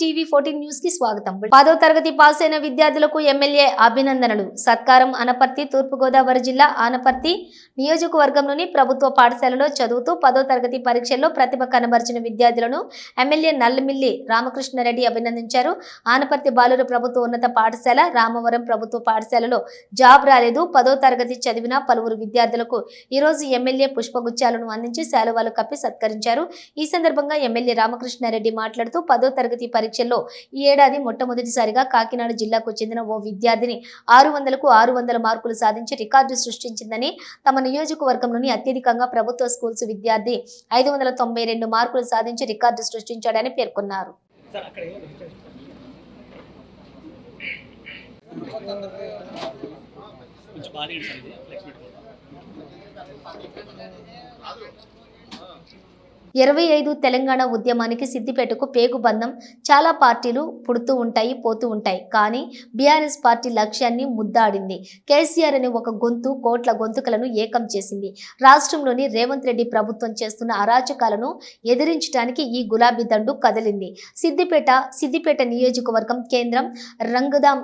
TV fourteen న్యూస్కి స్వాగతం. పదో తరగతి పాస్ అయిన విద్యార్థులకు ఎమ్మెల్యే అభినందనలు. సత్కారం అనపర్తి తూర్పుగోదావరి జిల్లా ఆనపర్తి నియోజకవర్గంలోని ప్రభుత్వ పాఠశాలలో చదువుతూ పదో తరగతి పరీక్షల్లో ప్రతిభ కనబరిచిన విద్యార్థులను ఎమ్మెల్యే నల్లమిల్లి రామకృష్ణారెడ్డి అభినందించారు. ఆనపర్తి బాలుర ప్రభుత్వ ఉన్నత పాఠశాల రామవరం ప్రభుత్వ పాఠశాలలో జాబ్ రాలేదు. పదో తరగతి చదివిన పలువురు విద్యార్థులకు ఈరోజు ఎమ్మెల్యే పుష్పగుచ్చాలను అందించి శాలువాలు కప్పి సత్కరించారు. ఈ సందర్భంగా ఎమ్మెల్యే రామకృష్ణారెడ్డి మాట్లాడుతూ పదో తరగతి పరీక్షల్లో ఈ ఏడాది మొట్టమొదటిసారిగా కాకినాడ జిల్లాకు చెందిన ఓ విద్యార్థిని ఆరు వందలకు ఆరు వందల మార్కులు సాధించి రికార్డు సృష్టించిందని తమ నియోజకవర్గంలోని అత్యధికంగా ప్రభుత్వ స్కూల్స్ విద్యార్థి ఐదు వందల తొంభై రెండు మార్కులు సాధించి రికార్డు సృష్టించాడని పేర్కొన్నారు. కొంచెం ఇరవై ఐదు తెలంగాణ ఉద్యమానికి సిద్దిపేటకు పేగుబంధం చాలా పార్టీలు పుడుతూ ఉంటాయి పోతూ ఉంటాయి. కానీ బీఆర్ఎస్ పార్టీ లక్ష్యాన్ని ముద్దాడింది. కేసీఆర్ అనే ఒక గొంతు కోట్ల గొంతుకలను ఏకం చేసింది. రాష్ట్రంలోని రేవంత్ రెడ్డి ప్రభుత్వం చేస్తున్న అరాచకాలను ఎదిరించడానికి ఈ గులాబీ దండు కదిలింది. సిద్దిపేట సిద్దిపేట నియోజకవర్గం కేంద్రం రంగదాం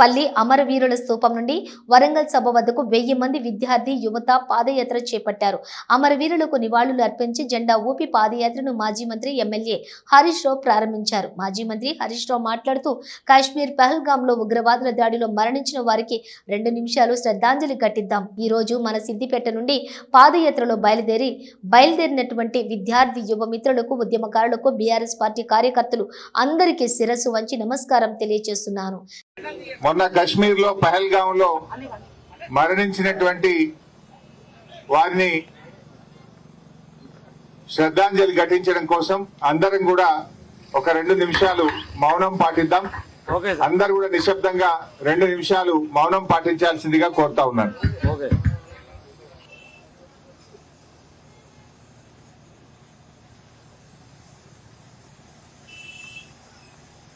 పల్లి అమరవీరుల స్థూపం నుండి వరంగల్ సభ వద్దకు వెయ్యి మంది విద్యార్థి యువత పాదయాత్ర చేపట్టారు. అమరవీరులకు నివాళులు అర్పించి జెండా ఊపి పాదయాత్రను మాజీ మంత్రి ఎమ్మెల్యే హరీష్ రావు ప్రారంభించారు. మాజీ మంత్రి హరీష్ రావు మాట్లాడుతూ కాశ్మీర్ పహల్గాంలో ఉగ్రవాదుల దాడిలో మరణించిన వారికి రెండు నిమిషాలు శ్రద్ధాంజలి ఘటిద్దాం. ఈ రోజు మన సిద్దిపేట నుండి పాదయాత్రలో బయలుదేరి బయలుదేరినటువంటి విద్యార్థి యువ మిత్రులకు ఉద్యమకారులకు బీఆర్ఎస్ పార్టీ కార్యకర్తలు అందరికీ శిరస్సు వంచి నమస్కారం తెలియజేస్తున్నాను. మొన్న కశ్మీర్లో పహల్గాం లో మరణించినటువంటి వారిని శ్రద్ధాంజలి ఘటించడం కోసం అందరం కూడా ఒక రెండు నిమిషాలు మౌనం పాటిద్దాం. అందరు కూడా నిశ్శబ్దంగా రెండు నిమిషాలు మౌనం పాటించాల్సిందిగా కోరుతా ఉన్నాను.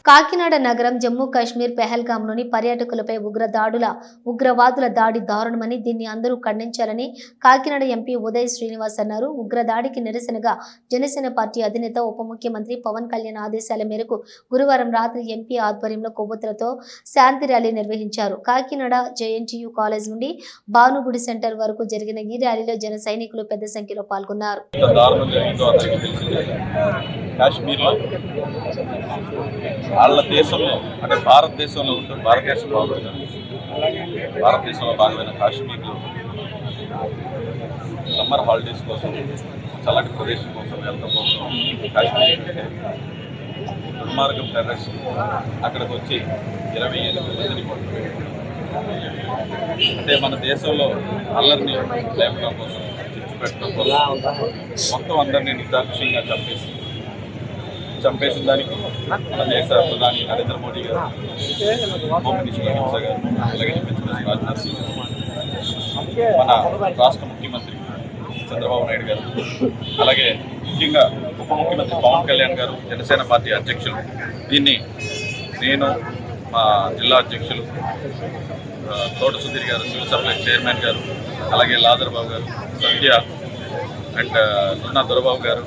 కాకినాడ నగరం జమ్మూ కాశ్మీర్ పెహల్గాంలోని పర్యాటకులపై ఉగ్ర దాడుల ఉగ్రవాదుల దాడి దారుణమని దీన్ని అందరూ ఖండించాలని కాకినాడ ఎంపీ ఉదయ్ శ్రీనివాస్ అన్నారు. ఉగ్ర దాడికి నిరసనగా జనసేన పార్టీ అధినేత ఉప ముఖ్యమంత్రి పవన్ కళ్యాణ్ ఆదేశాల మేరకు గురువారం రాత్రి ఎంపీ ఆధ్వర్యంలో కొవ్వొత్తులతో శాంతి ర్యాలీ నిర్వహించారు. కాకినాడ జేఎన్టీయు కాలేజ్ నుండి భానుగుడి సెంటర్ వరకు జరిగిన ఈ ర్యాలీలో జన సైనికులు పెద్ద సంఖ్యలో పాల్గొన్నారు. వాళ్ళ దేశంలో అంటే భారతదేశంలో ఉంటుంది భారతదేశం బాగుంటుంది. భారతదేశంలో భాగమైన కాశ్మీర్లో సమ్మర్ హాలిడేస్ కోసం చల్లటి ప్రదేశం కోసం వెళ్ళడం కోసం కాశ్మీర్ దుర్మార్గం టెర్రస్ అక్కడికి వచ్చి ఇరవై ఎనిమిది మందిని అంటే మన దేశంలో అల్లరిని లేపడం కోసం చిచ్చు పెట్టడం కోసం మొత్తం అందరినీ నిర్దాక్షిణ్యంగా చంపేసి చంపేసిన దానికి మన దేశ ప్రధాని నరేంద్ర మోడీ గారు హోమ్ మినిస్టర్ అమిత్ షా గారు అలాగే డిఫెన్స్ రాజ్నాథ్ సింగ్ మన రాష్ట్ర ముఖ్యమంత్రి చంద్రబాబు నాయుడు గారు అలాగే ముఖ్యంగా ఉప ముఖ్యమంత్రి పవన్ కళ్యాణ్ గారు జనసేన పార్టీ అధ్యక్షులు. దీన్ని నేను మా జిల్లా అధ్యక్షులు తోట సుధీర్ గారు సివిల్ సప్లై చైర్మన్ గారు అలాగే లాదర్ బాబు గారు సత్య అండ్ నున్నా దొరబాబు గారు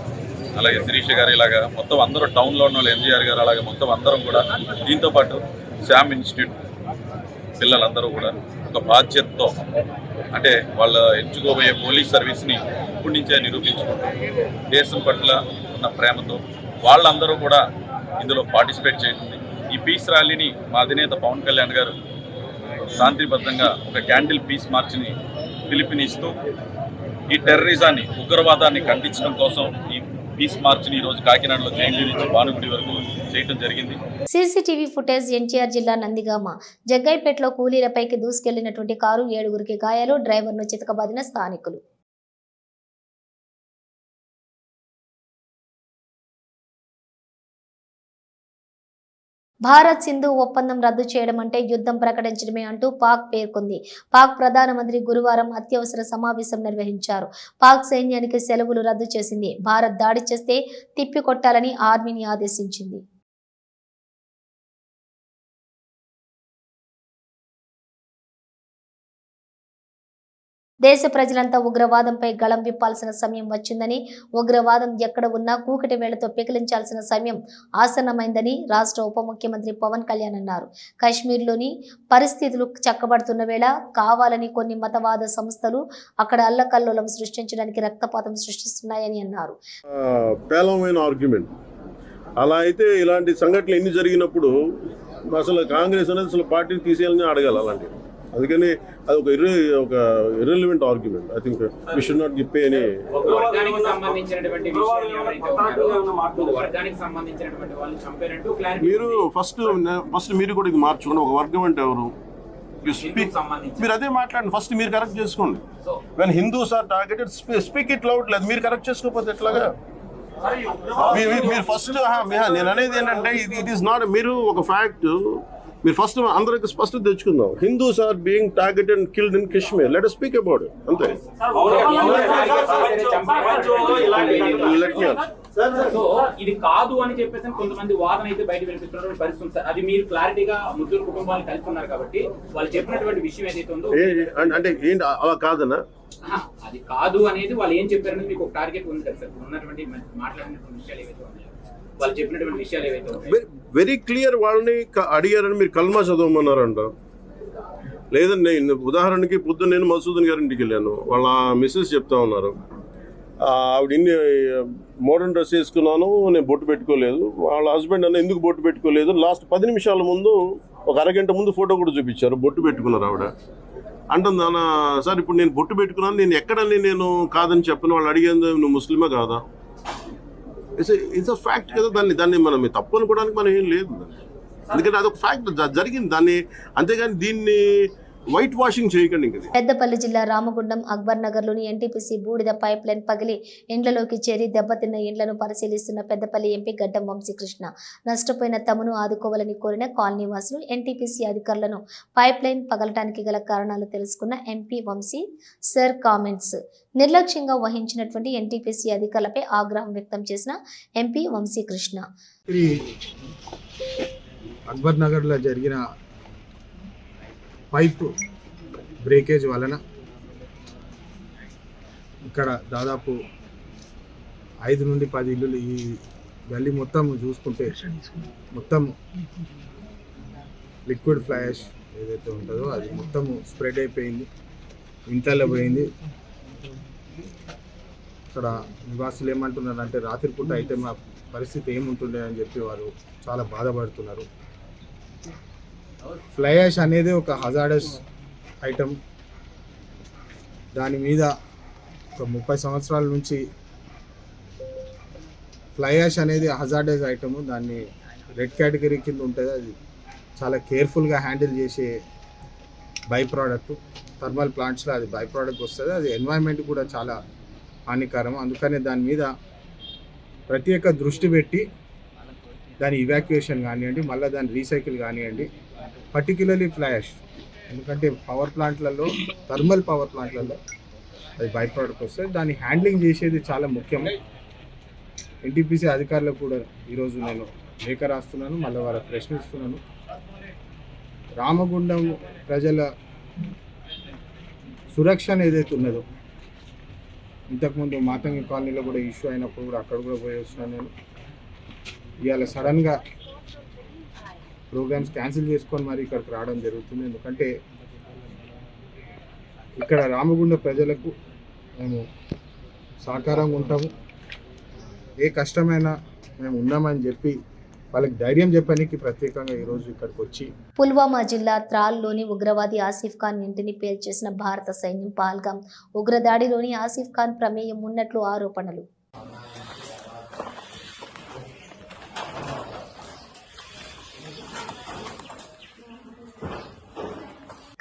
అలాగే శిరీష గారు ఇలాగా మొత్తం అందరూ టౌన్లో ఉన్న వాళ్ళు ఎంజీఆర్ గారు అలాగే మొత్తం అందరం కూడా దీంతో పాటు శామ్ ఇన్స్టిట్యూట్ పిల్లలందరూ కూడా ఒక బాధ్యతతో అంటే వాళ్ళ ఎంచుకోబోయే పోలీస్ సర్వీస్ని ఇప్పటి నుంచే నిరూపించుకుంటారు దేశం పట్ల ఉన్న ప్రేమతో వాళ్ళందరూ కూడా ఇందులో పార్టిసిపేట్ చేసింది. ఈ పీస్ ర్యాలీని మా అధినేత పవన్ కళ్యాణ్ గారు శాంతిబద్ధంగా ఒక క్యాండిల్ పీస్ మార్చిని పిలుపునిస్తూ ఈ టెర్రరిజాన్ని ఉగ్రవాదాన్ని ఖండించడం కోసం ఈ పీస్ మార్చిని ఈరోజు కాకినాడలో జైలు నుంచి భానుగుడి వరకు చేయడం జరిగింది. సీసీటీవీ ఫుటేజ్ ఎన్టీఆర్ జిల్లా నందిగామ. జగ్గైపేటలో కూలీలపైకి దూసుకెళ్ళినటువంటి కారు ఏడుగురికి గాయాలు డ్రైవర్ను చితకబాదిన స్థానికులు. భారత్ సింధు ఒప్పందం రద్దు చేయడం అంటే యుద్ధం ప్రకటించడమే అంటూ పాక్ పేర్కొంది. పాక్ ప్రధానమంత్రి గురువారం అత్యవసర సమావేశం నిర్వహించారు. పాక్ సైన్యానికి సెలవులు రద్దు చేసింది. భారత్ దాడి చేస్తే తిప్పికొట్టాలని ఆర్మీని ఆదేశించింది. దేశ ప్రజలంతా ఉగ్రవాదంపై గళం విప్పాల్సిన సమయం వచ్చిందని ఉగ్రవాదం ఎక్కడ ఉన్నా కూకటి వేళ్ళతో పెకిలించాల్సిన సమయం ఆసన్నమైందని రాష్ట్ర ఉప ముఖ్యమంత్రి పవన్ కళ్యాణ్ అన్నారు. కాశ్మీర్లోని పరిస్థితులు చక్కబడుతున్న వేళ కావాలని కొన్ని మతవాద సంస్థలు అక్కడ అల్లకల్లోలం సృష్టించడానికి రక్తపాతం సృష్టిస్తున్నాయని అన్నారు. ఆర్గ్యుమెంట్ అలా అయితే ఇలాంటి సంఘటనలు ఎన్ని జరిగినప్పుడు అసలు కాంగ్రెస్ అనేది అసలు పార్టీని తీసేయాలని అడగాలి అలాంటివి. అందుకని అది ఒక ఇర్రె ఒక irrelevant argument I think we should not చంపారంటూ clarity మీరు ఫస్ట్ ఫస్ట్ మీరు కూడా ఇది మార్చుకోండి. ఒక వర్గం అంటే ఎవరు సంబంధించి మీరు అదే మాట్లాడండి. ఫస్ట్ మీరు కరెక్ట్ చేసుకోండి. When Hindus are targeted speak it loud లేదు మీరు కరెక్ట్ చేసుకోకపోతే ఎట్లాగా? మీరు ఫస్ట్ నేను అనేది ఏంటంటే ఇది ఇట్ ఈస్ నాట్ మీరు ఒక ఫ్యాక్ట్ మీరు ఫస్ట్ అందరికి స్పష్టత తెచ్చుకుందాం. Hindus are being targeted and killed in Kashmir. Let speak about it అంతే. ఇది కాదు అని చెప్పేసి కొంతమంది వాదన అయితే బయట వినిపిస్తున్న పరిస్థితి సార్ అది మీరు క్లారిటీగా ముగ్గురు కుటుంబాలు కలిసి ఉన్నారు కాబట్టి వాళ్ళు చెప్పినటువంటి విషయం ఏదైతే ఉందో అంటే- ఏంటి అలా కాదనా? అది కాదు అనేది వాళ్ళు ఏం చెప్పారనేది మీకు ఒక టార్గెట్ ఉంది కదా సార్. ఉన్నటువంటి మాట్లాడినటువంటి విషయాలు ఏవైతే ఉన్నాయో. వాళ్ళు చెప్పినటువంటి విషయాలు ఏవైతే వెరీ క్లియర్ వాళ్ళని అడిగారని మీరు కల్మా చదవమన్నారంట. లేదండి నేను ఉదాహరణకి పొద్దున్న నేను మధుసూదన్ గారి ఇంటికి వెళ్ళాను. వాళ్ళ మిస్సెస్ చెప్తా ఉన్నారు. ఆవిడ ఇన్ని మోడర్న్ డ్రెస్ వేసుకున్నాను నేను బొట్టు పెట్టుకోలేదు. వాళ్ళ హస్బెండ్ అన్న ఎందుకు బొట్టు పెట్టుకోలేదు? లాస్ట్ పది నిమిషాల ముందు ఒక అరగంట ముందు ఫోటో కూడా చూపించారు బొట్టు పెట్టుకున్నారు ఆవిడ. అంటుంది నాన్న సార్ ఇప్పుడు నేను బొట్టు పెట్టుకున్నాను నేను ఎక్కడని నేను కాదని చెప్పను. వాళ్ళు అడిగేది నువ్వు ముస్లిమా కాదా? ఇట్స్ ఇట్స్ అ ఫ్యాక్ట్ కదా దాన్ని దాన్ని మనం తప్పు అనుకోవడానికి మనం ఏం లేదు. ఎందుకంటే అదొక ఫ్యాక్ట్ జరిగింది దాన్ని అంతేగాని దీన్ని వైట్ వాషింగ్ చేయకండి ఇంక. పెద్దపల్లి జిల్లా రామగుండం అక్బర్ నగర్లోని ఎన్టీపీసీ బూడిద పైప్ లైన్ పగిలి ఇండ్లలోకి చేరి దెబ్బతిన్న ఇండ్లను పరిశీలిస్తున్న పెద్దపల్లి ఎంపీ గడ్డం వంశీకృష్ణ. నష్టపోయిన తమను ఆదుకోవాలని కోరిన కాలనీ వాసులు ఎన్టీపీసీ అధికారులను పైప్ లైన్ పగలటానికి గల కారణాలు తెలుసుకున్న ఎంపీ వంశీ సర్ కామెంట్స్ నిర్లక్ష్యంగా వహించినటువంటి ఎన్టీపీసీ అధికారులపై ఆగ్రహం వ్యక్తం చేసిన ఎంపీ వంశీకృష్ణ. అక్బర్ నగర్లో జరిగిన పైప్ బ్రేకేజ్ వలన ఇక్కడ దాదాపు ఐదు నుండి పది ఇల్లులు ఈ గల్లీ మొత్తం చూసుకుంటే మొత్తం లిక్విడ్ ఫ్లాష్ ఏదైతే ఉంటుందో అది మొత్తం స్ప్రెడ్ అయిపోయింది. ఇంతలో పోయింది. ఇక్కడ నివాసులు ఏమంటున్నారంటే రాత్రిపూట అయితే మా పరిస్థితి ఏముంటుండే అని చెప్పి వారు చాలా బాధపడుతున్నారు. ఫ్లై యాష్ అనేది ఒక హజార్డస్ ఐటమ్ దాని మీద ఒక ముప్పై సంవత్సరాల నుంచి ఫ్లై యాష్ అనేది హజార్డస్ ఐటమ్ దాన్ని రెడ్ కేటగిరీ కింద ఉంటుంది. అది చాలా కేర్ఫుల్గా హ్యాండిల్ చేసే బై ప్రోడక్ట్ థర్మల్ ప్లాంట్స్లో అది బై ప్రోడక్ట్ వస్తుంది. అది ఎన్వైరన్మెంట్ కూడా చాలా హానికరం. అందుకనే దాని మీద ప్రత్యేక దృష్టి పెట్టి దాని ఇవాక్యుయేషన్ కానివ్వండి మళ్ళీ దాని రీసైకిల్ కానివ్వండి పర్టికులర్లీ ఫ్లాష్ ఎందుకంటే పవర్ ప్లాంట్లలో థర్మల్ పవర్ ప్లాంట్లలో అది బై ప్రోడక్ట్ వస్తే దాన్ని హ్యాండ్లింగ్ చేసేది చాలా ముఖ్యం. ఎన్టీపీసీ అధికారులకు కూడా ఈరోజు నేను లేఖ రాస్తున్నాను మళ్ళీ వాళ్ళకి ప్రశ్నిస్తున్నాను. రామగుండం ప్రజల సురక్షణ ఏదైతే ఉన్నదో ఇంతకుముందు మాతంగి కాలనీలో కూడా ఇష్యూ అయినప్పుడు కూడా అక్కడ కూడా పోయి వచ్చినాను నేను. ఇవాళ సడన్గా ప్రోగ్రామ్స్ క్యాన్సిల్ చేసుకొని మరి ఇక్కడికి రావడం జరుగుతుంది. ఎందుకంటే ఇక్కడ రామగుండ ప్రజలకు మేము సహకారంగా ఉంటాము. ఏ కష్టమైనా మేము ఉన్నామని చెప్పి వాళ్ళకి ధైర్యం చెప్పడానికి ప్రత్యేకంగా ఈరోజు ఇక్కడికి వచ్చి పుల్వామా జిల్లా త్రాల్లోని ఉగ్రవాది ఆసిఫ్ ఖాన్ ఇంటిని పేల్చేసిన భారత సైన్యం పాల్గాం ఉగ్రదాడిలోని ఆసిఫ్ ఖాన్ ప్రమేయం ఉన్నట్లు ఆరోపణలు.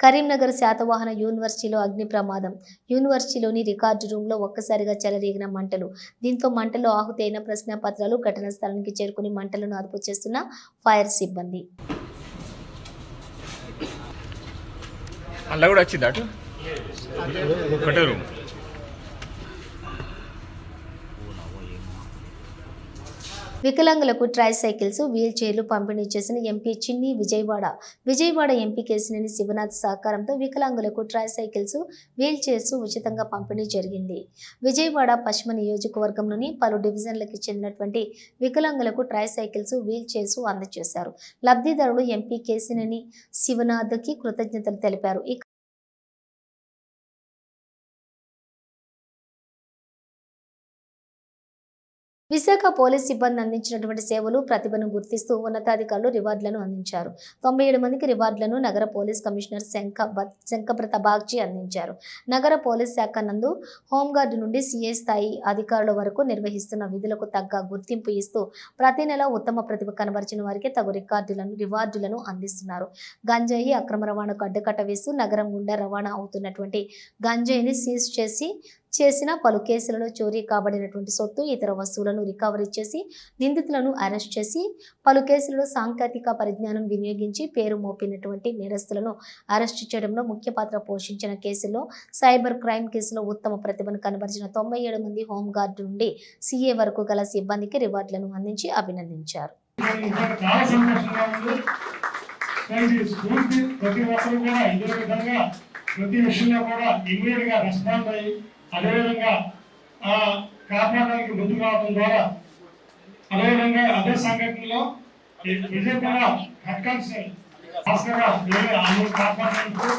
కరీంనగర్ శాతవాహన యూనివర్సిటీలో అగ్ని ప్రమాదం. యూనివర్సిటీలోని రికార్డు రూమ్లో ఒక్కసారిగా చెలరేగిన మంటలు. దీంతో మంటలు ఆహుతైన ప్రశ్న పత్రాలు ఘటనా స్థలానికి చేరుకుని మంటలను అదుపు చేస్తున్న ఫైర్ సిబ్బంది. అలా కూడా వచ్చింది అటు? ఒకటే రూమ్. వికలాంగులకు ట్రైసైకిల్స్ వీల్ చైర్లు పంపిణీ చేసిన ఎంపీ చిన్ని విజయవాడ. విజయవాడ ఎంపీ కేసినేని శివనాథ్ సహకారంతో వికలాంగులకు ట్రైసైకిల్స్ వీల్ చైర్స్ ఉచితంగా పంపిణీ జరిగింది. విజయవాడ పశ్చిమ నియోజకవర్గంలోని పలు డివిజన్లకు చెందినటువంటి వికలాంగులకు ట్రైసైకిల్స్ వీల్ చైర్స్ అందజేశారు. లబ్ధిదారులు ఎంపీ కేసినేని శివనాథ్కి కృతజ్ఞతలు తెలిపారు. విశాఖ పోలీస్ సిబ్బంది అందించినటువంటి సేవలు ప్రతిభను గుర్తిస్తూ ఉన్నతాధికారులు రివార్డులను అందించారు. తొంభై ఏడు మందికి రివార్డులను నగర పోలీస్ కమిషనర్ శంఖ శంఖప్రత బాగ్జీ అందించారు. నగర పోలీస్ శాఖ నందు హోంగార్డు నుండి సీఏ స్థాయి అధికారుల వరకు నిర్వహిస్తున్న విధులకు తగ్గ గుర్తింపు ఇస్తూ ప్రతి నెల ఉత్తమ ప్రతిభ కనబరిచిన వారికి తగు రికార్డులను రివార్డులను అందిస్తున్నారు. గంజాయి అక్రమ రవాణాకు అడ్డుకట్ట వేస్తూ నగరం గుండా రవాణా అవుతున్నటువంటి గంజాయిని సీజ్ చేసి చేసిన పలు కేసులలో చోరీ కాబడినటువంటి సొత్తు ఇతర వస్తువులను రికవరీ చేసి నిందితులను అరెస్ట్ చేసి పలు కేసులలో సాంకేతిక పరిజ్ఞానం వినియోగించి పేరు మోపినటువంటి నేరస్తులను అరెస్ట్ చేయడంలో ముఖ్య పాత్ర పోషించిన కేసుల్లో సైబర్ క్రైమ్ కేసులో ఉత్తమ ప్రతిభను కనబరిచిన తొంభై ఏడు మంది హోంగార్డు నుండి సీఏ వరకు గల సిబ్బందికి రివార్డులను అందించి అభినందించారు. ప్రతి విషయంలో కూడా ఇమ్మీడియట్గా రెస్పాండ్ అయ్యి అదేవిధంగా ఆ కాపాడడానికి ముందుకు రావడం ద్వారా అదేవిధంగా అదే సంఘటనలో ఈ విజయపడ హెడ్ కానిస్టేబుల్ భాస్కర్ గారు వేరే ఆమె కాపాడడానికి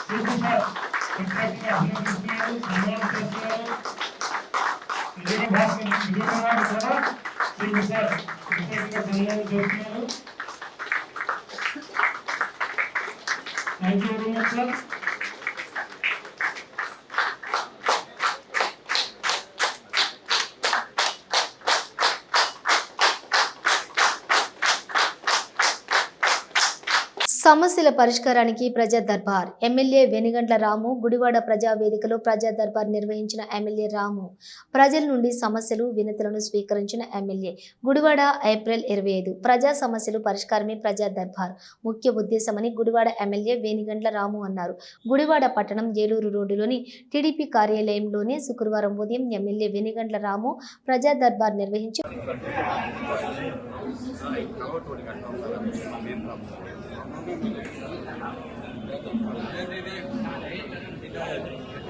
సూపర్ సార్. ప్రత్యేకంగా సమస్యల పరిష్కారానికి ప్రజా దర్బార్. ఎమ్మెల్యే వెనుగండ్ల రాము గుడివాడ ప్రజా వేదికలో ప్రజా దర్బార్ నిర్వహించిన ఎమ్మెల్యే రాము ప్రజల నుండి సమస్యలు వినతులను స్వీకరించిన ఎమ్మెల్యే. గుడివాడ ఏప్రిల్ ఇరవై ఐదు. ప్రజా సమస్యలు పరిష్కారమే ప్రజా దర్బార్. ముఖ్య ఉద్దేశమని గుడివాడ ఎమ్మెల్యే వేణిగండ్ల రాము అన్నారు. గుడివాడ పట్టణం ఏలూరు రోడ్డులోని టీడీపీ కార్యాలయంలోనే శుక్రవారం ఉదయం ఎమ్మెల్యే వెనుగండ్ల రాము ప్రజా దర్బార్ నిర్వహించి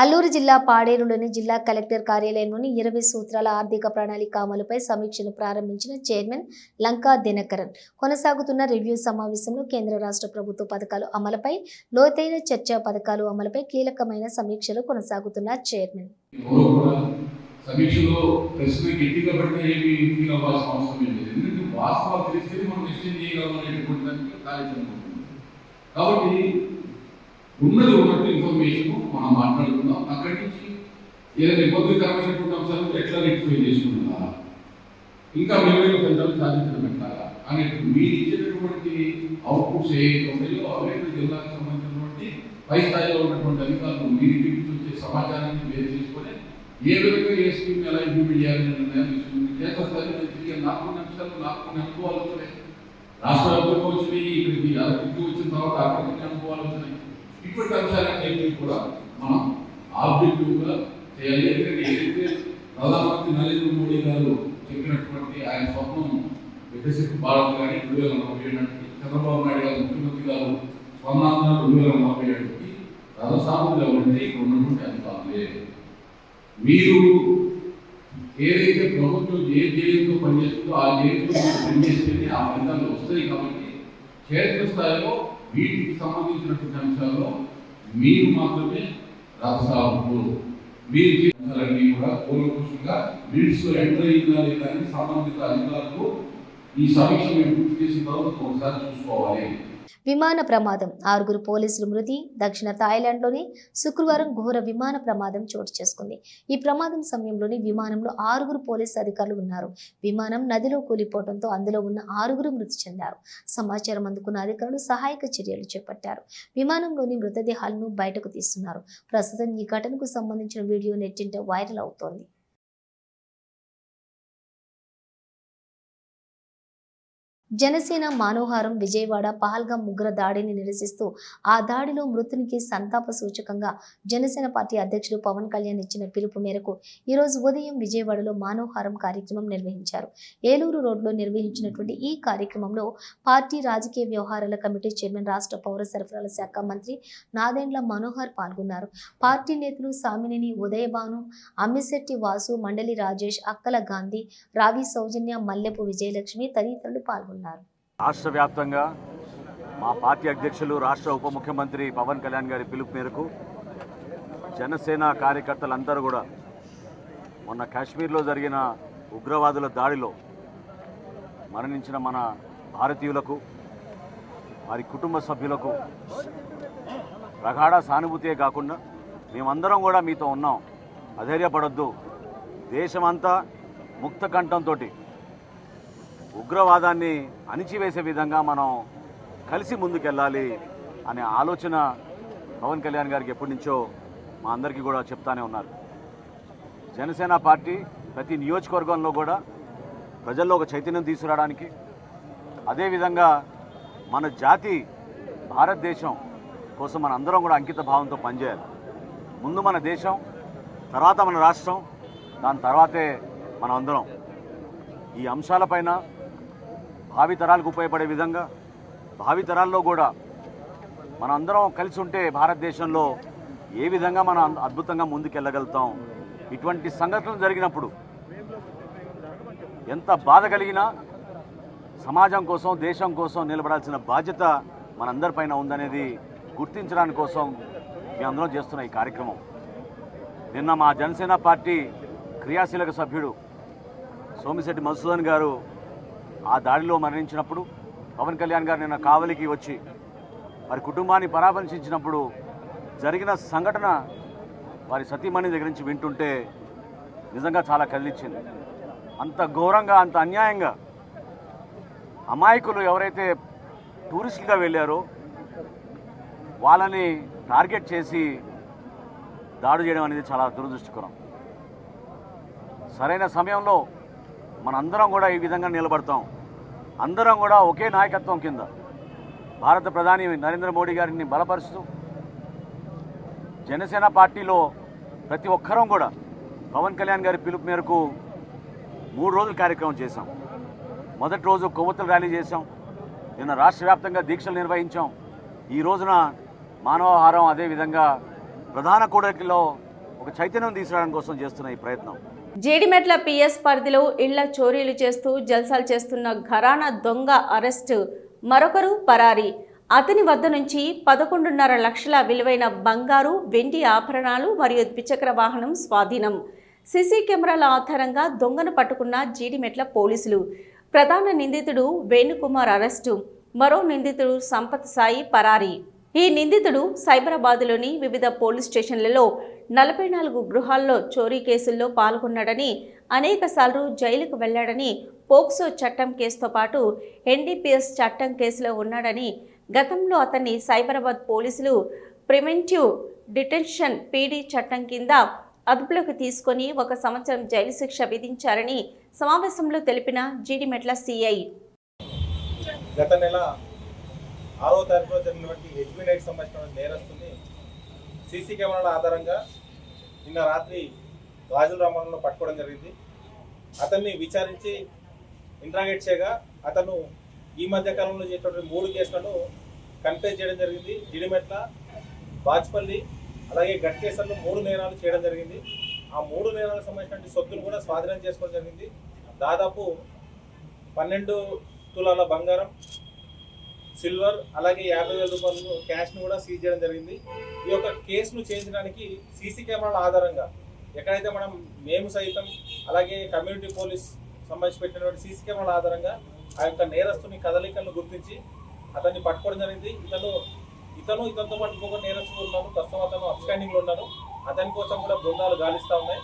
అల్లూరు జిల్లా పాడేరులోని జిల్లా కలెక్టర్ కార్యాలయంలోని ఇరవై సూత్రాల ఆర్థిక ప్రణాళిక అమలుపై సమీక్షను ప్రారంభించిన చైర్మన్ లంకా దినకరన్. కొనసాగుతున్న రివ్యూ సమావేశంలో కేంద్ర రాష్ట్ర ప్రభుత్వ పథకాలు అమలుపై లోతైన చర్చ పథకాలు అమలుపై కీలకమైన సమీక్షలు కొనసాగుతున్న చైర్మన్. సమీక్షలో ప్రశ్న గట్టిగా పడితే ఏమి ఫీల్ అవ్వాల్సిన అవసరం ఏం లేదు. ఎందుకంటే వాస్తవాలు తెలిస్తే మనం నిశ్చయం చేయగలం అనేటువంటి దానికి కార్యక్రమం ఉంటుంది కాబట్టి ఉన్నది ఉన్నట్టు ఇన్ఫర్మేషన్ మనం మాట్లాడుకుందాం. అక్కడి నుంచి ఏదైనా ఇబ్బందికరమైనటువంటి అంశాలు ఎట్లా రెక్టిఫై చేసుకుందా ఇంకా మెరుగైన ఫలితాలు సాధించడం పెట్టాలా అనే మీరు ఇచ్చేటటువంటి అవుట్పుట్స్ ఏవైతే ఉంటాయో అవే జిల్లాకు సంబంధించినటువంటి పై స్థాయిలో ఉన్నటువంటి అధికారులు మీరు ఇంటికి వచ్చే సమాచారాన్ని వేరు చేసుకొని ఏ విధంగా ఏ స్కీమ్ ఎలా ఇంప్లిమెంట్ చేయాలని నిర్ణయం తీసుకుంది క్షేత్రస్థాయిలో తిరిగి నాకు కొన్ని అంశాలు నాకు అనుభవాలు వచ్చినాయి రాష్ట్ర ప్రభుత్వం వచ్చినాయి ఇక్కడికి అరటికి వచ్చిన తర్వాత అక్కడికి కొన్ని అనుభవాలు వచ్చినాయి ఇటువంటి అంశాలన్నింటినీ కూడా మనం ఆబ్జెక్టివ్గా చేయాలి. ఎందుకంటే ఏదైతే ప్రధానమంత్రి నరేంద్ర మోడీ గారు చెప్పినటువంటి ఆయన స్వప్నం వికసిత భారత్ కానీ రెండు వేల నలభై ఏడు నాటికి చంద్రబాబు నాయుడు గారు ముఖ్యమంత్రి గారు స్వర్ణాంధ్ర రెండు వేల నలభై ఏడుకి రథసాములు ఎవరంటే ఇక్కడ ఉన్నటువంటి అధికారులే మీరు ఏదైతే ప్రభుత్వం ఏ ధ్యేయంతో పనిచేస్తుందో ఆ ధ్యేయంతో మీరు పనిచేస్తేనే ఆ ఫలితాలు వస్తాయి కాబట్టి క్షేత్రస్థాయిలో వీటికి సంబంధించినటువంటి అంశాల్లో మీరు మాత్రమే రథసాములు మీరు చేయాలన్నీ కూడా పూర్వపురుషులుగా మినిట్స్లో ఎంటర్ అయిందా లేదా అని సంబంధిత అధికారులు ఈ సమీక్ష మేము పూర్తి చేసిన తర్వాత ఒకసారి చూసుకోవాలి. విమాన ప్రమాదం. ఆరుగురు పోలీసులు మృతి. దక్షిణ థాయిలాండ్లోని శుక్రవారం ఘోర విమాన ప్రమాదం చోటు చేసుకుంది. ఈ ప్రమాదం సమయంలోని విమానంలో ఆరుగురు పోలీసు అధికారులు ఉన్నారు. విమానం నదిలో కూలిపోవడంతో అందులో ఉన్న ఆరుగురు మృతి చెందారు. సమాచారం అందుకున్న అధికారులు సహాయక చర్యలు చేపట్టారు. విమానంలోని మృతదేహాలను బయటకు తీస్తున్నారు. ప్రస్తుతం ఈ ఘటనకు సంబంధించిన వీడియో నెట్టింట వైరల్ అవుతోంది. జనసేన మానోహారం విజయవాడ పహల్గా ముగ్గుర దాడిని నిరసిస్తూ ఆ దాడిలో మృతునికి సంతాప సూచకంగా జనసేన పార్టీ అధ్యక్షుడు పవన్ కళ్యాణ్ ఇచ్చిన పిలుపు మేరకు ఈరోజు ఉదయం విజయవాడలో మానోహారం కార్యక్రమం నిర్వహించారు. ఏలూరు రోడ్లో నిర్వహించినటువంటి ఈ కార్యక్రమంలో పార్టీ రాజకీయ వ్యవహారాల కమిటీ చైర్మన్ రాష్ట్ర పౌర సరఫరాల శాఖ మంత్రి నాదెండ్ల మనోహర్ పాల్గొన్నారు. పార్టీ నేతలు సామినేని ఉదయభాను అమ్మిశెట్టి వాసు మండలి రాజేష్ అక్కల గాంధీ రావి సౌజన్య మల్లెపు విజయలక్ష్మి తదితరులు పాల్గొన్నారు. రాష్ట్ర వ్యాప్తంగా మా పార్టీ అధ్యక్షులు రాష్ట్ర ఉప ముఖ్యమంత్రి పవన్ కళ్యాణ్ గారి పిలుపు మేరకు జనసేన కార్యకర్తలందరూ కూడా మొన్న కాశ్మీర్లో జరిగిన ఉగ్రవాదుల దాడిలో మరణించిన మన భారతీయులకు వారి కుటుంబ సభ్యులకు ప్రగాఢ సానుభూతియే కాకుండా మేమందరం కూడా మీతో ఉన్నాం. అధైర్యపడొద్దు. దేశమంతా ముక్త కంఠంతో ఉగ్రవాదాన్ని అణిచివేసే విధంగా మనం కలిసి ముందుకెళ్ళాలి అనే ఆలోచన పవన్ కళ్యాణ్ గారికి ఎప్పటి నుంచో మా అందరికీ కూడా చెప్తానే ఉన్నారు. జనసేన పార్టీ ప్రతి నియోజకవర్గంలో కూడా ప్రజల్లో ఒక చైతన్యం తీసుకురావడానికి అదేవిధంగా మన జాతి భారతదేశం కోసం మన అందరం కూడా అంకిత భావంతో పనిచేయాలి. ముందు మన దేశం తర్వాత మన రాష్ట్రం దాని తర్వాతే మనం అందరం. ఈ అంశాలపైన భావితరాలకు ఉపయోగపడే విధంగా భావితరాల్లో కూడా మనందరం అందరం కలిసి ఉంటే భారతదేశంలో ఏ విధంగా మనం అద్భుతంగా ముందుకెళ్ళగలుగుతాం? ఇటువంటి సంఘటనలు జరిగినప్పుడు ఎంత బాధ కలిగినా సమాజం కోసం దేశం కోసం నిలబడాల్సిన బాధ్యత మనందరిపైన ఉందనేది గుర్తించడానికి కోసం మేమందరం చేస్తున్న ఈ కార్యక్రమం. నిన్న మా జనసేన పార్టీ క్రియాశీలక సభ్యుడు సోమిశెట్టి మధుసూదన్ గారు ఆ దాడిలో మరణించినప్పుడు పవన్ కళ్యాణ్ గారు నిన్న కావలికి వచ్చి వారి కుటుంబాన్ని పరామర్శించినప్పుడు జరిగిన సంఘటన వారి సతీమణి దగ్గర నుంచి వింటుంటే నిజంగా చాలా కదిలిచ్చింది. అంత ఘోరంగా అంత అన్యాయంగా అమాయకులు ఎవరైతే టూరిస్టులుగా వెళ్ళారో వాళ్ళని టార్గెట్ చేసి దాడి చేయడం అనేది చాలా దురదృష్టకరం. సరైన సమయంలో మనందరం కూడా ఈ విధంగా నిలబడతాం. అందరం కూడా ఒకే నాయకత్వం కింద. భారత ప్రధాని నరేంద్ర మోడీ గారిని బలపరుస్తూ జనసేన పార్టీలో ప్రతి ఒక్కరం కూడా పవన్ కళ్యాణ్ గారి పిలుపు మేరకు మూడు రోజుల కార్యక్రమం చేశాం. మొదటి రోజు కొవ్వొత్తులు ర్యాలీ చేశాం. నిన్న రాష్ట్ర వ్యాప్తంగా దీక్షలు నిర్వహించాం. ఈ రోజున మానవహారం అదేవిధంగా ప్రధాన కూడలిలో ఒక చైతన్యం తీసుకురావడం కోసం చేస్తున్న ఈ ప్రయత్నం. జీడిమెట్ల పిఎస్ పరిధిలో ఇళ్ళ చోరీలు చేస్తూ జల్సాలు చేస్తున్న ఘరానా దొంగ అరెస్టు. మరొకరు పరారి. అతని వద్ద నుంచి పదకొండున్నర లక్షల విలువైన బంగారు వెండి ఆభరణాలు మరియు ద్విచక్ర వాహనం స్వాధీనం. సీసీ కెమెరాల ఆధారంగా దొంగను పట్టుకున్న జీడిమెట్ల పోలీసులు. ప్రధాన నిందితుడు వేణుకుమార్ అరెస్టు. మరో నిందితుడు సంపత్ సాయి పరారి. ఈ నిందితుడు సైబరాబాద్లోని వివిధ పోలీస్ స్టేషన్లలో నలభై నాలుగు గృహాల్లో చోరీ కేసుల్లో పాల్గొన్నాడని అనేకసార్లు జైలుకు వెళ్ళాడని పోక్సో చట్టం కేసుతో పాటు ఎన్డీపీఎస్ చట్టం కేసులో ఉన్నాడని గతంలో అతన్ని సైబరాబాద్ పోలీసులు ప్రివెంటివ్ డిటెన్షన్ పీడీ చట్టం కింద అదుపులోకి తీసుకొని ఒక సంవత్సరం జైలు శిక్ష విధించారని సమావేశంలో తెలిపిన జీడిమెట్ల సిఐ. గత నెల ఆరో తారీఖులో జరిగినటువంటి హెచ్బి నైట్ సంబంధించిన నేరస్తుని సీసీ కెమెరాల ఆధారంగా నిన్న రాత్రి రాజుల రామారంలో పట్టుకోవడం జరిగింది. అతన్ని విచారించి ఇంట్రాగేట్ చేయగా అతను ఈ మధ్య కాలంలో చేసినటువంటి మూడు కేసులను కన్ఫ్యూజ్ చేయడం జరిగింది. జిడిమెట్ల బాజ్పల్లి అలాగే గట్ కేసులను మూడు నేరాలు చేయడం జరిగింది. ఆ మూడు నేరాలకు సంబంధించిన సొత్తులు కూడా స్వాధీనం చేసుకోవడం జరిగింది. దాదాపు పన్నెండు తులాల బంగారం సిల్వర్ అలాగే యాభై వేల రూపాయలు క్యాష్ను కూడా సీజ్ చేయడం జరిగింది. ఈ యొక్క కేసును చేయించడానికి సీసీ కెమెరాల ఆధారంగా ఎక్కడైతే మనం మేము సైతం అలాగే కమ్యూనిటీ పోలీస్ సంబంధించి పెట్టినటువంటి సీసీ కెమెరాల ఆధారంగా ఆ యొక్క నేరస్తుని కదలికలను గుర్తించి అతన్ని పట్టుకోవడం జరిగింది. ఇతను ఇతను ఇతనితో పాటు ఇంకొక నేరస్తులు ఉన్నాను ప్రస్తుతం అతను అప్స్టాండింగ్లో ఉన్నాను ఉన్నారు అతని కోసం కూడా బృందాలు గాలిస్తూ ఉన్నాయి.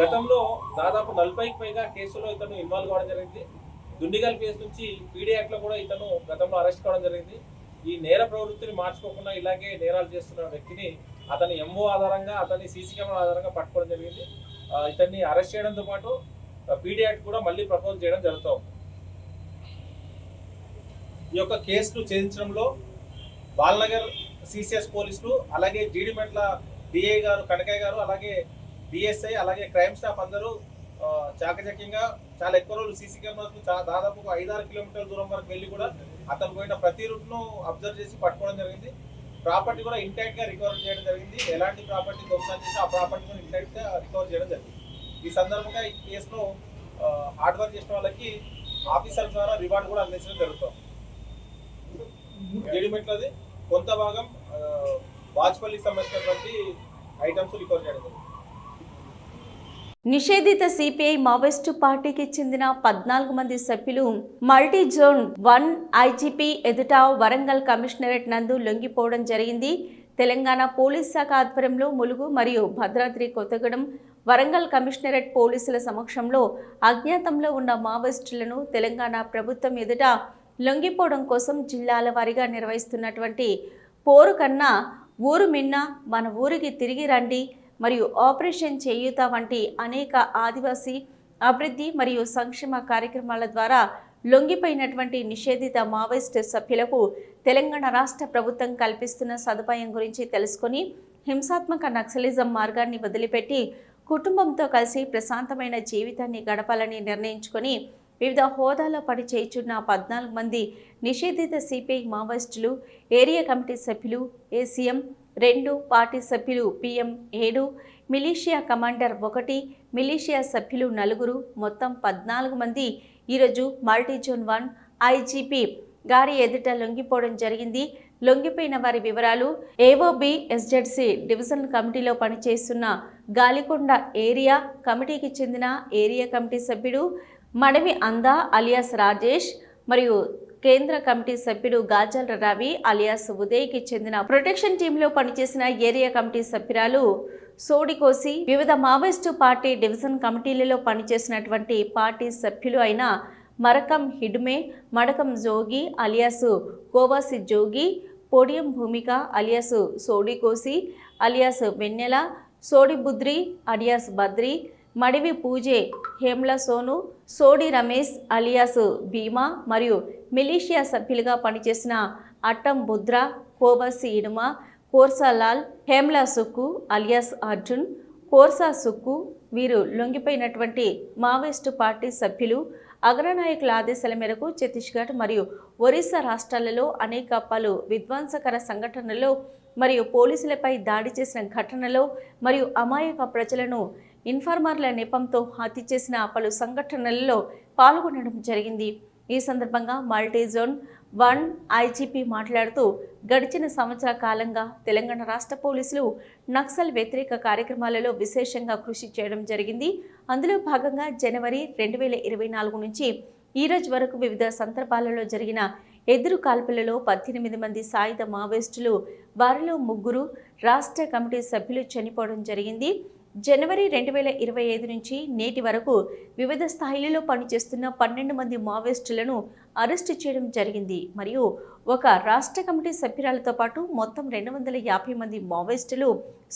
గతంలో దాదాపు నలభైకి పైగా కేసులో ఇతను ఇన్వాల్వ్ కావడం జరిగింది. దుండిగల్ కేసు నుంచి పీడీ యాక్ట్లో కూడా ఇతను గతంలో అరెస్ట్ కావడం జరిగింది. ఈ నేర ప్రవృత్తిని మార్చుకోకుండా ఇలాగే నేరాలు చేస్తున్న వ్యక్తిని అతని ఎంఓ ఆధారంగా అతని సీసీ కెమెరా ఆధారంగా పట్టుకోవడం జరిగింది. ఇతన్ని అరెస్ట్ చేయడంతో పాటు పీడీ యాక్ట్ కూడా మళ్ళీ ప్రపోజ్ చేయడం జరుగుతూ ఉంది. ఈ యొక్క కేసును ఛేదించడంలో బాలనగర్ సిసిఎస్ పోలీసులు అలాగే జీడిమెట్ల డిఐ గారు కనకయ్య గారు అలాగే డిఎస్ఐ అలాగే క్రైమ్ స్టాఫ్ అందరూ చాకచక్యంగా చాలా ఎక్కువ రోజులు సీసీ కెమెరాస్ చాలా దాదాపు ఒక ఐదారు కిలోమీటర్ల దూరం వరకు వెళ్ళి కూడా అతను పోయిన ప్రతి రూట్ను అబ్జర్వ్ చేసి పట్టుకోవడం జరిగింది. ప్రాపర్టీ కూడా ఇంటాక్ట్గా రికవర్ చేయడం జరిగింది. ఎలాంటి ప్రాపర్టీ దొంగతనం చేసి ఆ ప్రాపర్టీ కూడా ఇంటాక్ట్గా రికవర్ చేయడం జరిగింది. ఈ సందర్భంగా ఈ కేసులో హార్డ్ వర్క్ చేసిన వాళ్ళకి ఆఫీసర్ ద్వారా రివార్డు కూడా అందించడం జరుగుతుంది. జడిమెట్లది కొంత భాగం ఆ, వాజ్పల్లికి సంబంధించినటువంటి ఐటమ్స్ రికవర్ చేయడం జరుగుతుంది నిషేధిత సిపిఐ మావోయిస్టు పార్టీకి చెందిన పద్నాలుగు మంది సభ్యులు మల్టీ జోన్ వన్ ఐజీపీ ఎదుట వరంగల్ కమిషనరేట్ నందు లొంగిపోవడం జరిగింది. తెలంగాణ పోలీస్ శాఖ ఆధ్వర్యంలో ములుగు మరియు భద్రాద్రి కొత్తగూడెం వరంగల్ కమిషనరేట్ పోలీసుల సమక్షంలో అజ్ఞాతంలో ఉన్న మావోయిస్టులను తెలంగాణ ప్రభుత్వం ఎదుట లొంగిపోవడం కోసం జిల్లాల వారీగా నిర్వహిస్తున్నటువంటి పోరు కన్నా ఊరు మిన్న మన ఊరికి తిరిగి రండి. మరియు ఆపరేషన్ చేయూత వంటి అనేక ఆదివాసీ అభివృద్ధి మరియు సంక్షేమ కార్యక్రమాల ద్వారా లొంగిపోయినటువంటి నిషేధిత మావోయిస్ట్ సభ్యులకు తెలంగాణ రాష్ట్ర ప్రభుత్వం కల్పిస్తున్న సదుపాయం గురించి తెలుసుకొని హింసాత్మక నక్సలిజం మార్గాన్ని వదిలిపెట్టి కుటుంబంతో కలిసి ప్రశాంతమైన జీవితాన్ని గడపాలని నిర్ణయించుకొని వివిధ హోదాలో పని చేయుచున్న పద్నాలుగు మంది నిషేధిత సిపిఐ మావోయిస్టులు ఏరియా కమిటీ సభ్యులు ఏసీఎం రెండు పార్టీ సభ్యులు పిఎం ఏడు మిలీషియా కమాండర్ ఒకటి మిలీషియా సభ్యులు నలుగురు మొత్తం పద్నాలుగు మంది. ఈరోజు మల్టీజోన్ వన్ ఐజీపీ గారి ఎదుట లొంగిపోవడం జరిగింది. లొంగిపోయిన వారి వివరాలు ఏఓబి ఎస్జెడ్సి డివిజన్ కమిటీలో పనిచేస్తున్న గాలికొండ ఏరియా కమిటీకి చెందిన ఏరియా కమిటీ సభ్యుడు మడవి అందా అలియాస్ రాజేష్ మరియు కేంద్ర కమిటీ సభ్యుడు గాజల్ రవి అలియాస్ ఉదయ్కి చెందిన ప్రొటెక్షన్ టీంలో పనిచేసిన ఏరియా కమిటీ సభ్యురాలు సోడికోసి వివిధ మావోయిస్టు పార్టీ డివిజన్ కమిటీలలో పనిచేసినటువంటి పార్టీ సభ్యులు అయిన Marakam Hidme Madakam Jogi alias Kovasi Jogi Podiyam Bhumika alias Sodikosi alias Vennela Sodibudri alias Badri Madivi Puje Hemla Sonu Sodi Ramesh alias Bhima మరియు militia సభ్యులుగా పనిచేసిన Attam Budra Kobasi Inuma Korsalal Hemla Sukku alias Arjun Korsa Sukku వీరు లొంగిపోయినటువంటి మావోయిస్టు పార్టీ సభ్యులు అగ్రనాయకుల ఆదేశాల మేరకు ఛత్తీస్గఢ్ మరియు ఒరిస్సా రాష్ట్రాలలో అనేక పలు విధ్వంసకర సంఘటనలు మరియు పోలీసులపై దాడి చేసిన ఘటనలో మరియు అమాయక ప్రజలను ఇన్ఫార్మర్ల నెపంతో హత్య చేసిన పలు సంఘటనల్లో పాల్గొనడం జరిగింది. ఈ సందర్భంగా మల్టీజోన్ వన్ ఐజీపీ మాట్లాడుతూ గడిచిన సంవత్సర కాలంగా తెలంగాణ రాష్ట్ర పోలీసులు నక్సల్ వ్యతిరేక కార్యక్రమాలలో విశేషంగా కృషి చేయడం జరిగింది. అందులో భాగంగా జనవరి రెండు వేల ఇరవై నాలుగు నుంచి ఈ రోజు వరకు వివిధ సందర్భాలలో జరిగిన ఎదురు కాల్పులలో పద్దెనిమిది మంది సాయుధ మావోయిస్టులు వారిలో ముగ్గురు రాష్ట్ర కమిటీ సభ్యులు చనిపోవడం జరిగింది. జనవరి రెండు వేల ఇరవై ఐదు నుంచి నేటి వరకు వివిధ స్థాయిలలో పనిచేస్తున్న పన్నెండు మంది మావోయిస్టులను అరెస్టు చేయడం జరిగింది. మరియు ఒక రాష్ట్ర కమిటీ సభ్యురాలతో పాటు మొత్తం రెండు వందల యాభై మంది మావోయిస్టులు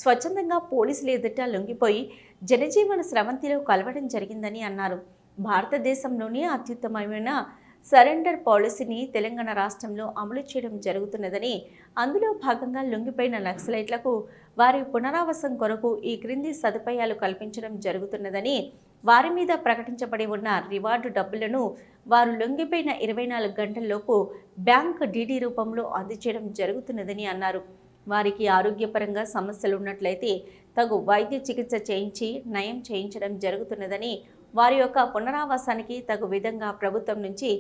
స్వచ్ఛందంగా పోలీసులు ఎదుట లొంగిపోయి జనజీవన స్రవంతిలో కలవడం జరిగిందని అన్నారు. భారతదేశంలోనే అత్యుత్తమమైన సరెండర్ పాలసీని తెలంగాణ రాష్ట్రంలో అమలు చేయడం జరుగుతున్నదని అందులో భాగంగా లొంగిపోయిన నక్సలైట్లకు వారి పునరావాసం కొరకు ఈ క్రింది సదుపాయాలు కల్పించడం జరుగుతున్నదని వారి మీద ప్రకటించబడి ఉన్న రివార్డు డబ్బులను వారు లొంగిపోయిన ఇరవై నాలుగు గంటల్లోపు బ్యాంక్ డీడీ రూపంలో అందజేయడం జరుగుతున్నదని అన్నారు. వారికి ఆరోగ్యపరంగా సమస్యలు ఉన్నట్లయితే తగు వైద్య చికిత్స చేయించి నయం చేయించడం జరుగుతున్నదని వారి యొక్క పునరావాసానికి తగు విధంగా ప్రభుత్వం నుంచి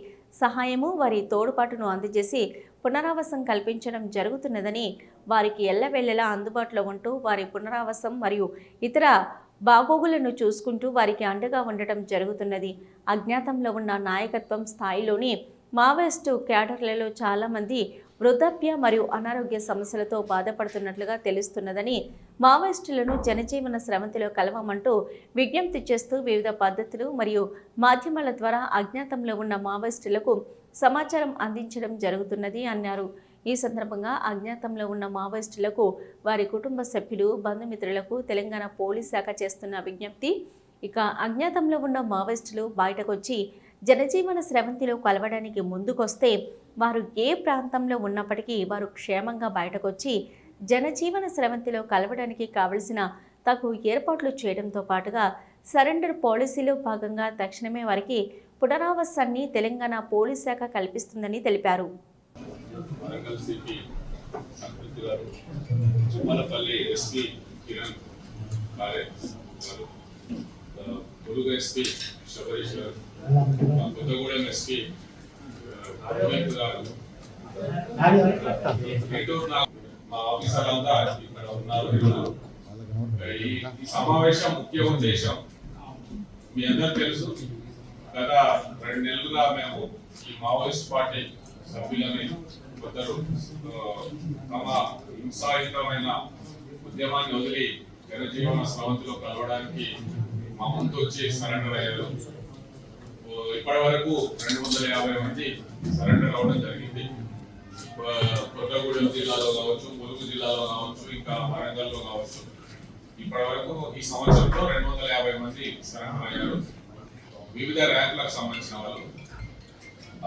సహాయము వారి తోడ్పాటును అందజేసి పునరావాసం కల్పించడం జరుగుతున్నదని వారికి ఎల్లవెల్లలా అందుబాటులో ఉంటూ వారి పునరావాసం మరియు ఇతర బాగోగులను చూసుకుంటూ వారికి అండగా ఉండటం జరుగుతున్నది. అజ్ఞాతంలో ఉన్న నాయకత్వం స్థాయిలోని మావోయిస్టు క్యాడర్లలో చాలామంది వృద్ధాప్య మరియు అనారోగ్య సమస్యలతో బాధపడుతున్నట్లుగా తెలుస్తున్నదని మావోయిస్టులను జనజీవన స్రవంతిలో కలవమంటూ విజ్ఞప్తి చేస్తూ వివిధ పద్ధతులు మరియు మాధ్యమాల ద్వారా అజ్ఞాతంలో ఉన్న మావోయిస్టులకు సమాచారం అందించడం జరుగుతున్నది అన్నారు. ఈ సందర్భంగా అజ్ఞాతంలో ఉన్న మావోయిస్టులకు వారి కుటుంబ సభ్యులు బంధుమిత్రులకు తెలంగాణ పోలీస్ శాఖ చేస్తున్న విజ్ఞప్తి ఇక అజ్ఞాతంలో ఉన్న మావోయిస్టులు బయటకొచ్చి జనజీవన స్రవంతిలో కలవడానికి ముందుకొస్తే వారు ఏ ప్రాంతంలో ఉన్నప్పటికీ వారు క్షేమంగా బయటకొచ్చి జనజీవన స్రవంతిలో కలవడానికి కావలసిన తగు ఏర్పాట్లు చేయడంతో పాటుగా సరెండర్ పాలసీలో భాగంగా తక్షణమే వారికి పునరావాసాన్ని తెలంగాణ పోలీస్ శాఖ కల్పిస్తుందని తెలిపారు. కొత్తగూడెం ఎస్పీ ఈ సమావేశం ముఖ్య ఉద్దేశం. మీ అందరు తెలుసు గత రెండు నెలలుగా మేము ఈ మావోయిస్ట్ పార్టీ సభ్యులని కొందరు తమ హింసాయుతమైన ఉద్యమాన్ని వదిలి జనజీవన స్రవంతిలో కలవడానికి మా ముందు వచ్చి సరెండర్ అయ్యారు. ఇప్పటి వరకు రెండు వందల యాభై మంది సరెండర్ అవ్వడం జరిగింది. కొత్తగూడెం జిల్లాలో కావచ్చు ములుగు జిల్లాలో కావచ్చు ఇంకా వరంగల్లో కావచ్చు. ఇప్పటి వరకు ఈ సంవత్సరంలో రెండు వందల యాభై మంది సరెండర్ అయ్యారు. వివిధ ర్యాంకులకు సంబంధించిన వాళ్ళు.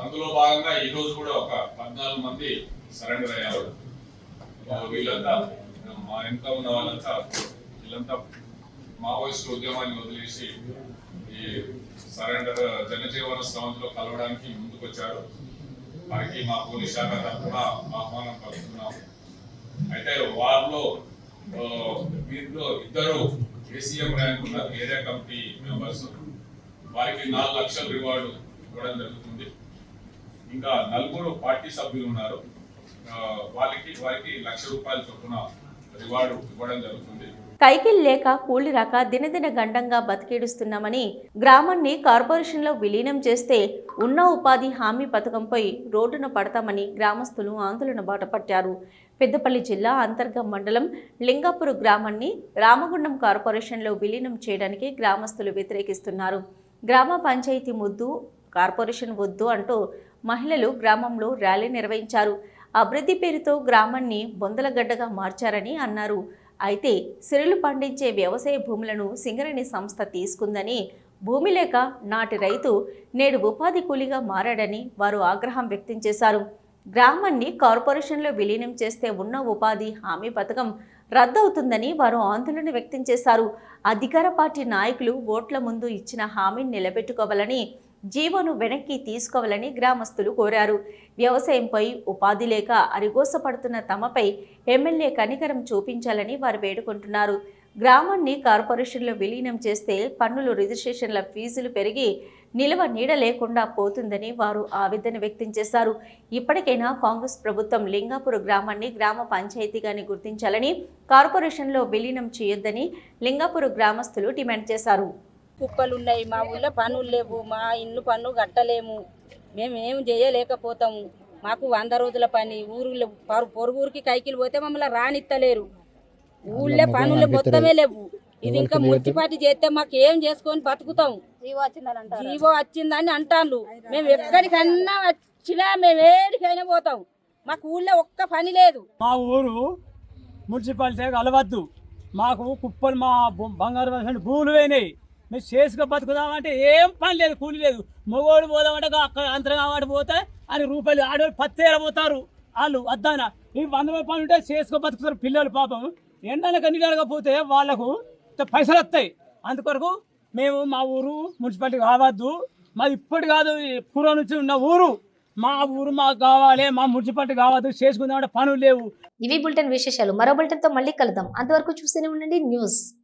అందులో భాగంగా ఈ రోజు కూడా ఒక పద్నాలుగు మంది సరెండర్ అయ్యారు. వీళ్ళంతా మా ఇంట్లో ఉన్న వాళ్ళంతా వీళ్ళంతా మావోయిస్ట్ ఉద్యమాన్ని వదిలేసి ఈ సరెండర్ జనజీవన స్రవంతిలో కలవడానికి ముందుకొచ్చారు వారికి మా పోలీస్ శాఖ తరఫున ఆహ్వానం పలుకుతున్నాము. అయితే వారిలో వీరిలో ఇద్దరు ఏసీఎం ర్యాంక్ ఉన్నారు ఏరియా కమిటీ మెంబర్స్. వారికి నాలుగు లక్షల రివార్డు ఇవ్వడం జరుగుతుంది. ఇంకా నలుగురు పార్టీ సభ్యులు ఉన్నారు. వాళ్ళకి వారికి లక్ష రూపాయల చొప్పున రివార్డు ఇవ్వడం జరుగుతుంది. కైకిల్ లేక కూలి రాక దినదిన గండంగా బతికేడుస్తున్నామని గ్రామాన్ని కార్పొరేషన్లో విలీనం చేస్తే ఉన్న ఉపాధి హామీ పథకంపై రోడ్డున పడతామని గ్రామస్తులు ఆందోళన బాట పట్టారు. పెద్దపల్లి జిల్లా అంతర్గం మండలం లింగాపూర్ గ్రామాన్ని రామగుండం కార్పొరేషన్లో విలీనం చేయడానికి గ్రామస్తులు వ్యతిరేకిస్తున్నారు. గ్రామ పంచాయతీ ముద్దు కార్పొరేషన్ వద్దు అంటూ మహిళలు గ్రామంలో ర్యాలీ నిర్వహించారు. అభివృద్ధి పేరుతో గ్రామాన్ని బొందలగడ్డగా మార్చారని అన్నారు. అయితే సిరులు పండించే వ్యవసాయ భూములను సింగరేణి సంస్థ తీసుకుందని భూమి లేక నాటి రైతు నేడు ఉపాధి కూలీగా మారాడని వారు ఆగ్రహం వ్యక్తం చేశారు. గ్రామాన్ని కార్పొరేషన్లో విలీనం చేస్తే ఉన్న ఉపాధి హామీ పథకం రద్దవుతుందని వారు ఆందోళన వ్యక్తం చేశారు. అధికార పార్టీ నాయకులు ఓట్ల ముందు ఇచ్చిన హామీని నిలబెట్టుకోవాలని జీవోను వెనక్కి తీసుకోవాలని గ్రామస్తులు కోరారు. వ్యవసాయంపై ఉపాధి లేక అరిగోసపడుతున్న తమపై ఎమ్మెల్యే కనికరం చూపించాలని వారు వేడుకుంటున్నారు. గ్రామాన్ని కార్పొరేషన్లో విలీనం చేస్తే పన్నులు రిజిస్ట్రేషన్ల ఫీజులు పెరిగి నిలవ నీడ లేకుండా పోతుందని వారు ఆవేదన వ్యక్తం చేశారు. ఇప్పటికైనా కాంగ్రెస్ ప్రభుత్వం లింగాపూర్ గ్రామాన్ని గ్రామ పంచాయతీగాని గుర్తించాలని కార్పొరేషన్లో విలీనం చేయొద్దని లింగాపూర్ గ్రామస్తులు డిమాండ్ చేశారు. కుప్పలు ఉన్నాయి మా ఊళ్ళో పనులు లేవు మా ఇల్లు పన్ను కట్టలేము. మేము ఏం చేయలేకపోతాము. మాకు వంద రోజుల పని ఊరు పొరుగురికి కైకిలు పోతే మమ్మల్ని రానిత్తలేరు. ఊళ్ళో పనులు మొత్తమే లేవు. ఇది ఇంకా మున్సిపాలిటీ చేస్తే మాకు ఏం చేసుకొని బతుకుతాం? జీవో వచ్చిందని అంటాను మేము ఎక్కడికన్నా వచ్చినా మేము ఏడికైనా పోతాం. మాకు ఊళ్ళో ఒక్క పని లేదు. మా ఊరు మున్సిపాలిటీ కలవద్దు మాకు కుప్పలు మా బంగారు భూములు పోయినాయి. మేము చేసుకు బతుకుదామంటే ఏం పని లేదు కూలి లేదు. మగోడు పోదామంటే అక్కడ అంతరం కాబట్టి పోతే అని రూపాయలు ఆడవాళ్ళు పత్తేర పోతారు. వాళ్ళు వద్దాన. ఈ వంద రూపాయలు పని ఉంటే చేసుకో బతుకుతారు పిల్లలు పాపం. ఎండలకు నీళ్ళకపోతే వాళ్ళకు పైసలు వస్తాయి. అందుకొరకు మేము మా ఊరు మున్సిపాలిటీ కావద్దు. మాది ఇప్పటి కాదు పూర్వం నుంచి ఉన్న ఊరు. మా ఊరు మాకు కావాలి మా మున్సిపాలిటీ కావద్దు చేసుకుందామంటే పనులు లేవు. ఇవి బులెటిన్ విశేషాలు. మరో బులెటిన్తో మళ్ళీ కలుద్దాం. అంతవరకు చూస్తూనే ఉండండి న్యూస్.